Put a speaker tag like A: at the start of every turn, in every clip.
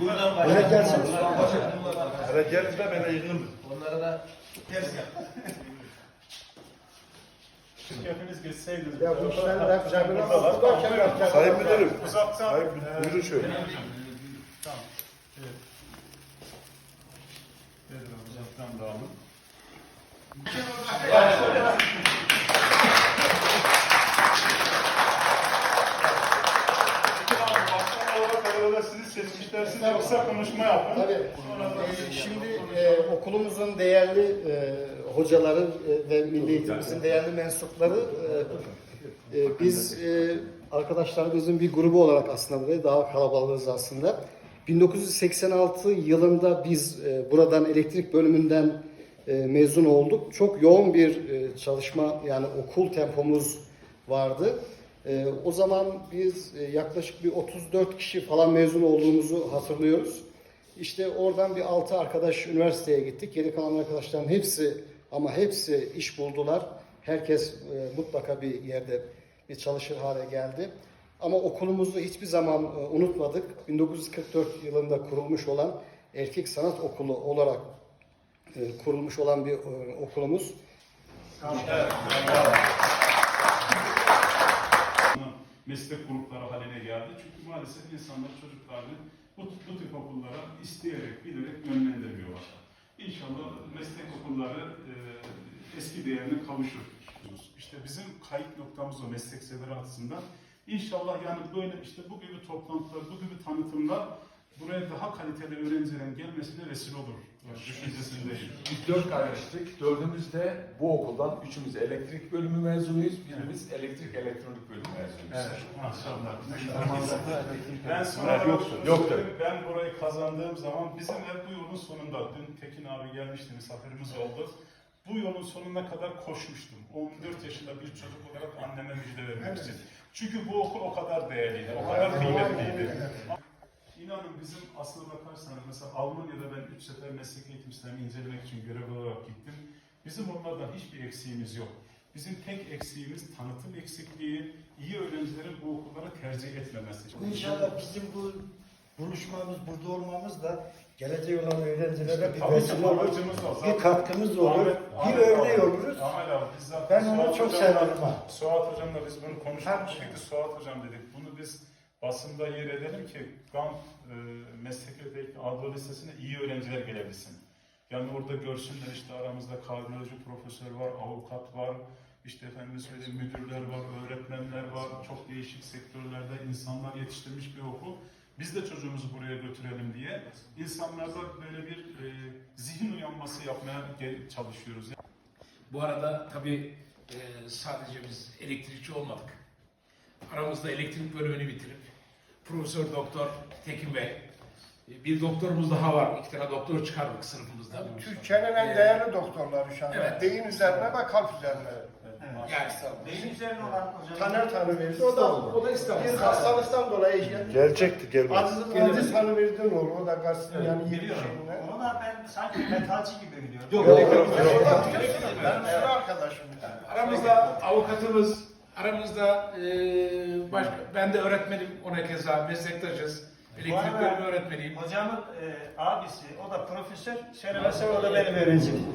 A: Öyle gelsin.
B: Hele gelin de ben yığınım.
C: Onlara da
D: Hepiniz geçseydiniz.
A: Ya bu işler hep cebine attılarken yapacak.
B: Sayın müdürüm.
D: Uzaktan.
B: Sayın müdürüm. Buyurun şöyle.
D: Tamam. Evet. Evet, uzaktan da alın. Peki abi, başkan olarak arada seçmişler. Siz de kısa konuşma yapın.
A: Tabii. Ee, Şimdi e, okulumuzun değerli e, hocaları e, ve milli eğitimimizin değerli mensupları e, e, biz e, arkadaşlarımızın bir grubu olarak aslında buraya daha kalabalığız aslında. 1986 yılında biz e, buradan elektrik bölümünden e, mezun olduk. Çok yoğun bir e, çalışma yani okul tempomuz vardı. E, o zaman biz e, yaklaşık bir 34 kişi falan mezun olduğumuzu hatırlıyoruz. İşte oradan bir 6 arkadaş üniversiteye gittik. Geri kalan arkadaşların hepsi ama hepsi iş buldular. Herkes e, mutlaka bir yerde bir çalışır hale geldi. Ama okulumuzu hiçbir zaman e, unutmadık. 1944 yılında kurulmuş olan Erkek Sanat Okulu olarak e, kurulmuş olan bir e, okulumuz.
D: Meslek grupları haline geldi. Çünkü maalesef insanlar çocuklarını bu, bu tip okullara isteyerek, bilerek yönlendirmiyorlar. İnşallah meslek okulları e, eski değerine kavuşur. İşte bizim kayıt noktamız o meslek açısından. İnşallah yani böyle işte bu gibi toplantılar, bu gibi tanıtımlar buraya daha kaliteli öğrencilerin gelmesine vesile olur. Düşüncesindeyim.
C: biz dört kardeştik. Dördümüz de bu okuldan, üçümüz elektrik bölümü mezunuyuz. Birimiz elektrik elektronik bölümü mezunuyuz.
D: Evet, maşallah. Ben sonra
B: Evet, yoktu.
C: Yoktu.
D: Ben burayı kazandığım zaman bizim hep bu yolun sonunda, dün Tekin abi gelmişti, misafirimiz oldu. Bu yolun sonuna kadar koşmuştum. 14 yaşında bir çocuk olarak anneme müjde vermek için. Çünkü bu okul o kadar değerliydi, o kadar kıymetliydi. İnanın bizim aslına bakarsanız mesela Almanya'da ben 3 sefer meslek eğitim sistemini incelemek için görev olarak gittim. Bizim onlardan hiçbir eksiğimiz yok. Bizim tek eksiğimiz tanıtım eksikliği, iyi öğrencilerin bu okulları tercih etmemesi.
E: İnşallah bizim bu buluşmamız, burada olmamız da gelecek olan öğrencilere bir vesile olur, bir katkımız olur,
D: Ahmet-
E: bir
D: Ahmet
E: örnek
D: abi,
E: oluruz.
D: Ahmet abi biz zaten
E: Ben onu
D: Suat
E: çok ha.
D: Suat hocamla biz bunu konuşmuştuk. Suat hocam dedik. Bunu biz basında yer edelim ki GAM e, Meslek'teki Anadolu Lisesi'ne iyi öğrenciler gelebilsin. Yani orada görsünler işte aramızda kardiyoloji profesör var, avukat var, işte efendim söyleyeyim müdürler var, öğretmenler var, çok değişik sektörlerde insanlar yetiştirmiş bir okul. Biz de çocuğumuzu buraya götürelim diye insanlarda böyle bir e, zihin uyanması yapmaya çalışıyoruz.
F: Bu arada tabii e, sadece biz elektrikçi olmadık. Aramızda elektrik bölümünü bitirip Profesör Doktor Tekin Bey, bir doktorumuz daha var. İki tane doktor çıkardık sınıfımızda.
G: Türkiye'nin en değerli doktorları şu anda.
F: Evet.
G: Beyin üzerine ve kalp üzerine.
F: Yani
E: Beyin üzerine olan hocam.
G: Taner Tanrıverdi. O da,
F: o da İstanbul.
G: bir hastalıktan dolayı
B: Gelecekti gelmedi.
G: Aziz, Aziz Tanrıverdi'nin oğlu. O da yani iyi bir şeyine.
E: Onu da ben sanki metalci gibi biliyorum.
F: Yok,
G: Yok,
F: yok,
G: yok,
F: yok.
G: yok. Benim sıra arkadaşım.
F: Aramızda avukatımız, aramızda e, baş, ben de öğretmenim ona keza meslektaşız. Elektrik
E: arada-
F: bölümü öğretmeniyim.
E: Hocamın e, abisi, o da profesör. Söylemezsem o da benim öğrencim.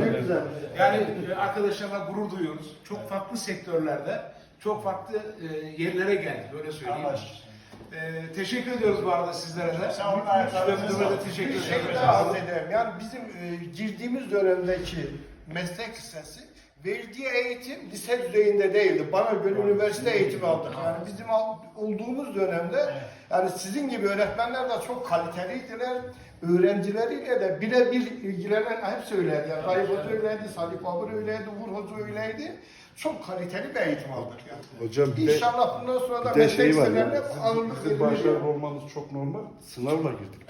A: Ne güzel.
F: Yani e, arkadaşlarla gurur duyuyoruz. Çok farklı sektörlerde, çok farklı e, yerlere geldik öyle söyleyeyim.
E: Allah
F: E, teşekkür ediyoruz bu arada sizlere de.
E: Sağ olun,
F: Müdürümüze de teşekkür
G: Bir şey
F: ediyoruz.
G: daha arz ederim. Yani bizim e, girdiğimiz dönemdeki meslek lisesi verdiği eğitim lise düzeyinde değildi. Bana göre üniversite eğitimi aldık. Yani bizim olduğumuz dönemde yani sizin gibi öğretmenler de çok kaliteliydiler. Öğrencileriyle de birebir ilgilenen hepsi öyleydi. Yani Tayyip Hoca öyleydi, Salih Babur öyleydi, Uğur Hoca öyleydi. Çok kaliteli bir eğitim aldık yani.
B: Hocam bir de,
G: İnşallah bundan sonra da
B: bir de
G: meslek
B: şey var yani.
G: ağırlık
B: Bizim
G: verilecek.
B: başarılı olmanız çok normal. Sınavla girdik.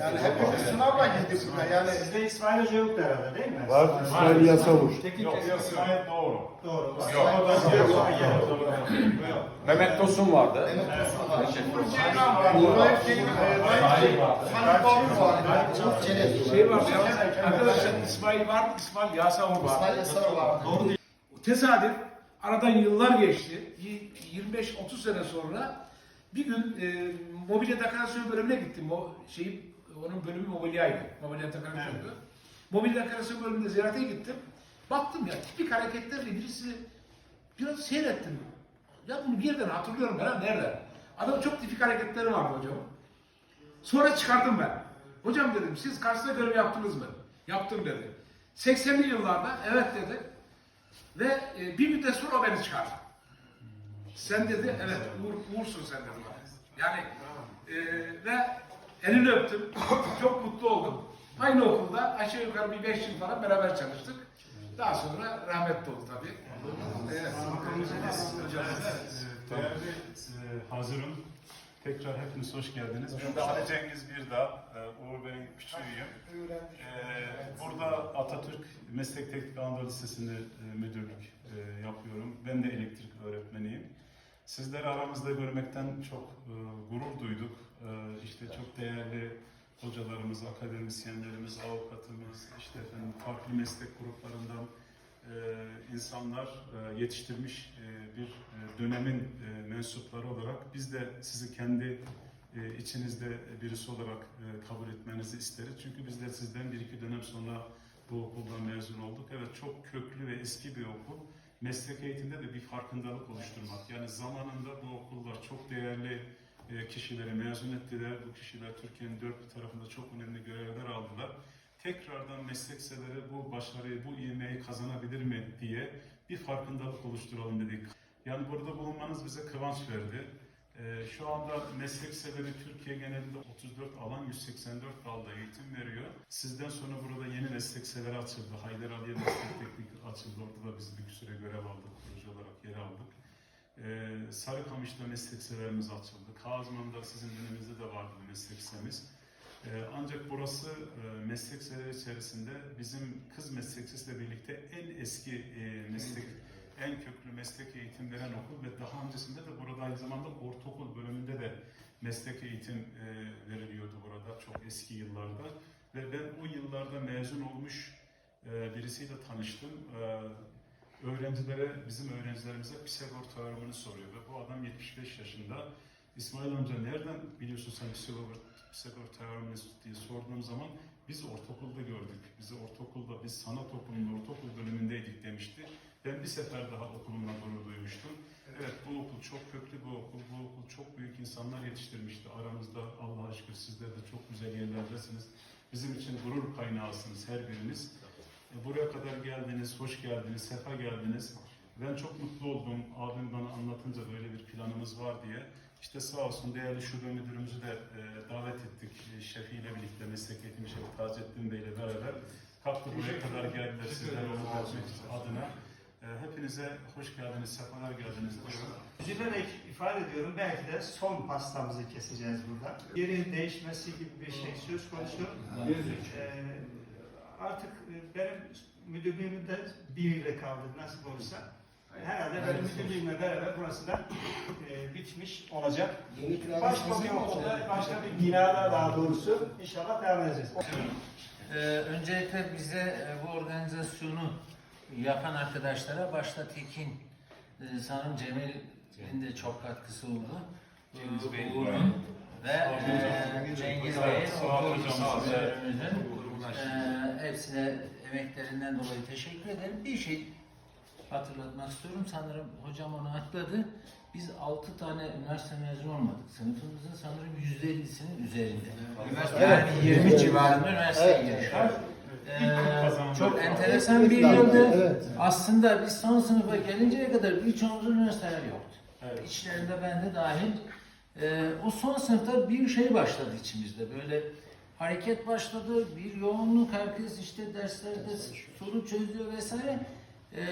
G: Yani hepimiz sınavla girdik buraya. Yani
E: Sizde İsmail Hoca yoktu herhalde değil mi?
B: Var İsmail Yasavuş.
D: Yok, gayet doğru.
E: Doğru.
C: Mehmet Tosun vardı.
G: Ceylan var. Nurayip Ceylan, e, Nurayip Ceylan, Salih Babur var.
F: Şey var ya, arkadaşlar İsmail var, İsmail Yasavu var.
G: İsmail Yasar var.
F: Tesadüf aradan yıllar geçti. Y- 25-30 sene sonra Bir gün e, mobilya dekorasyon bölümüne gittim. O şeyi, onun bölümü mobilyaydı. Mobilya dekorasyondu. Mobilya dekorasyon bölümünde ziyarete gittim. Baktım ya tipik hareketlerle birisi biraz seyrettim. Ya bunu bir yerden hatırlıyorum ben ha, nerede? Adam çok tipik hareketleri vardı hocam. Sonra çıkardım ben. Hocam dedim siz karşısına görev yaptınız mı? Yaptım dedi. 80'li yıllarda evet dedi. Ve e, bir müddet sonra o beni çıkardı. Sen dedi evet uğur, uğursun sen dedi bana. Yani e, ve elini öptüm. Çok mutlu oldum. Aynı okulda aşağı yukarı bir beş yıl falan beraber çalıştık. Daha sonra rahmetli oldu tabii. Evet. Hocam, evet.
D: Değerli e, hazırım. Tekrar hepiniz hoş geldiniz. Ben de Ali Cengiz Birdağ, e, Uğur Bey'in küçüğüyüm. Ee, burada Atatürk Meslek Teknik Anadolu Lisesi'nde e, müdürlük e, yapıyorum. Ben de elektrik öğretmeniyim. Sizleri aramızda görmekten çok e, gurur duyduk. E, işte çok değerli hocalarımız, akademisyenlerimiz, avukatımız, işte efendim farklı meslek gruplarından e, insanlar e, yetiştirmiş e, bir e, dönemin e, mensupları olarak biz de sizi kendi e, içinizde birisi olarak e, kabul etmenizi isteriz. Çünkü biz de sizden bir iki dönem sonra bu okuldan mezun olduk. Evet çok köklü ve eski bir okul. Meslek eğitimde de bir farkındalık oluşturmak. Yani zamanında bu okullar çok değerli e, kişileri mezun ettiler. Bu kişiler Türkiye'nin dört bir tarafında çok önemli görevler aldılar. Tekrardan meslekseleri bu başarıyı, bu ivmeyi kazanabilir mi diye bir farkındalık oluşturalım dedik. Yani burada bulunmanız bize kıvanç verdi. Ee, şu anda meslek liseleri Türkiye genelinde 34 alan 184 dalda eğitim veriyor. Sizden sonra burada yeni meslek liseleri açıldı. Haydar Aliye Meslek Teknik açıldı. Orada da biz bir süre görev aldık, proje olarak yer aldık. Ee, Sarıkamış'ta meslek açıldı. Kazman'da sizin döneminizde de vardı meslek lisemiz. Ee, ancak burası e, meslek içerisinde bizim kız meslek lisesiyle birlikte en eski e, meslek en köklü meslek eğitim veren okul ve daha öncesinde de burada aynı zamanda ortaokul bölümünde de meslek eğitim e, veriliyordu burada çok eski yıllarda. Ve ben o yıllarda mezun olmuş birisiyle tanıştım. Öğrencilere, bizim öğrencilerimize Pisagor teoremini soruyor ve bu adam 75 yaşında. İsmail amca nereden biliyorsun sen Pisagor, teoremini diye sorduğum zaman biz ortaokulda gördük. Bizi ortaokulda, biz sanat okulunun ortaokul bölümündeydik demişti. Ben bir sefer daha okulumla gurur duymuştum. Evet bu okul çok köklü bir okul. Bu okul çok büyük insanlar yetiştirmişti. Aramızda Allah'a şükür sizler de çok güzel yerlerdesiniz. Bizim için gurur kaynağısınız her biriniz. E, Buraya kadar geldiniz, hoş geldiniz, sefa geldiniz. Ben çok mutlu oldum. Abim bana anlatınca böyle bir planımız var diye. İşte sağ olsun değerli şube müdürümüzü de e, davet ettik. E, şefiyle birlikte, meslek eğitimi şefi Taceddin Bey ile beraber. Kalktı buraya kadar geldiler sizlerle olmak adına. E, hepinize hoş geldiniz, sefalar geldiniz.
H: Üzülerek ifade ediyorum belki de son pastamızı keseceğiz burada. Yerin değişmesi gibi bir şey söz konusu. Ee, artık e, benim müdürlüğümü de bir ile kaldı nasip olursa. Herhalde benim müdürlüğümle beraber burası da e, bitmiş olacak.
A: Yeni
H: Başka bir okulda, başka bir binada daha doğrusu inşallah devam edeceğiz.
I: Ee, öncelikle bize e, bu organizasyonu yapan arkadaşlara başta Tekin, e, sanırım Cemil'in de çok katkısı oldu.
F: Cengiz Bey.
I: Uğur'un ve e, Cengiz Bey'in,
D: Sağ ol
I: okul
D: hocam.
I: müdürümüzün e, hepsine emeklerinden dolayı teşekkür ederim. Bir şey hatırlatmak istiyorum. Sanırım hocam onu atladı. Biz 6 tane üniversite mezunu olmadık. Sınıfımızın sanırım %50'sinin üzerinde. Yani 20 civarında üniversiteye giriş var. Ee, çok enteresan bir yıldı.
A: Evet.
I: Aslında biz son sınıfa gelinceye kadar birçoğumuzun üniversiteler yoktu.
D: Evet.
I: İçlerinde ben de dahil. Ee, o son sınıfta bir şey başladı içimizde. Böyle hareket başladı, bir yoğunluk, herkes işte derslerde soru çözüyor vesaire. Ee,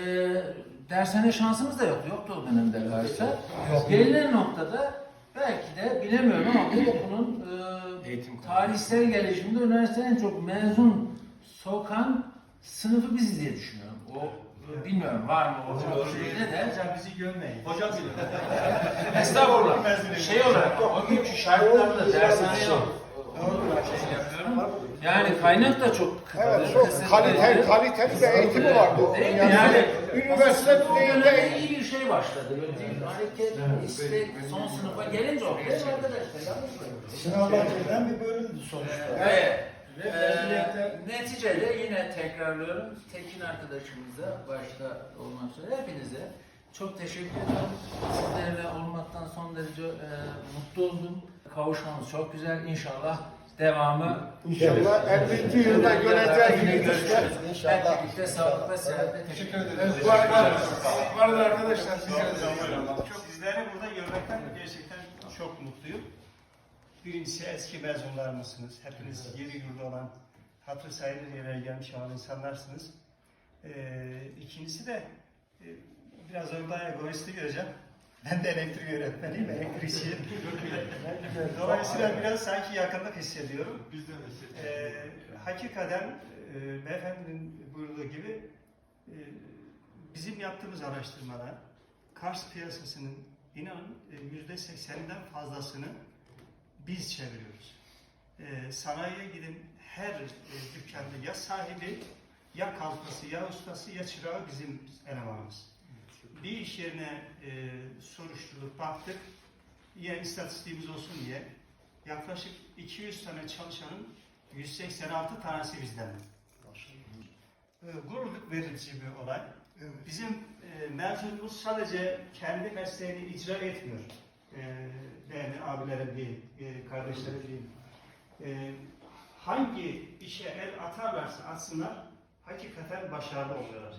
I: dershane şansımız da yoktu. Yoktu o dönemde galiba. Gelinen noktada belki de bilemiyorum ama bu okulun e,
F: Eğitim
I: tarihsel gelişiminde üniversiteden en çok mezun sokan sınıfı biziz diye düşünüyorum. O e, bilmiyorum var mı o şeyde de.
H: Hocam bizi görmeyin.
I: Estağfurullah. Şey olarak o günkü şartlarda dershane yok. Yani kaynak da çok
G: Evet, çok
I: kısıtlıydı.
G: kaliteli, kaliteli bir eğitimi vardı.
I: Değil mi?
G: Yani,
I: Yani
G: üniversite düzeyinde
I: iyi bir şey başladı. Böyle hareket, istek, son sınıfa gelince o. Değil mi arkadaşlar? Yanlış mı?
E: Sınavlar verilen bir bölümdü sonuçta.
I: Evet.
E: Ve
I: Ee, neticede yine tekrarlıyorum. Tekin arkadaşımıza başta olmak üzere hepinize çok teşekkür ederim. Sizlerle olmaktan son derece e, mutlu oldum. Kavuşmamız çok güzel. İnşallah devamı
G: İnşallah 50. yılda göreceğiz gibi
I: görüşürüz.
A: İnşallah.
I: Birlikte sağlıkla, sıhhatle teşekkür ederim.
G: Var var. Vardır arkadaşlar.
H: Çok sizleri burada görmekten gerçekten çok mutluyum. Birincisi eski mezunlarımızsınız. Hepiniz yeri yurdu olan, hatır sayılır yerlere gelmiş olan insanlarsınız. Ee, ikincisi de e, biraz orada egoisti göreceğim. Ben de elektrik öğretmeniyim, elektrikçiyim. Dolayısıyla biraz sanki yakınlık hissediyorum. Ee, hakikaten e, beyefendinin buyurduğu gibi e, bizim yaptığımız araştırmada Kars piyasasının inanın e, yüzde sekseninden fazlasını biz çeviriyoruz. E, sanayiye gidin her e, dükkanda ya sahibi, ya kalfası, ya ustası, ya çırağı bizim elemanımız. Bir iş yerine e, soruşturduk, baktık. Yine istatistiğimiz olsun diye yaklaşık 200 tane çalışanın 186 tanesi bizden. E, gurur verici bir olay. Bizim e, mezunumuz sadece kendi mesleğini icra etmiyor. E, değerli abilerim değil, e, kardeşlerim değil. E, hangi işe el atarlarsa atsınlar, hakikaten başarılı oluyorlar.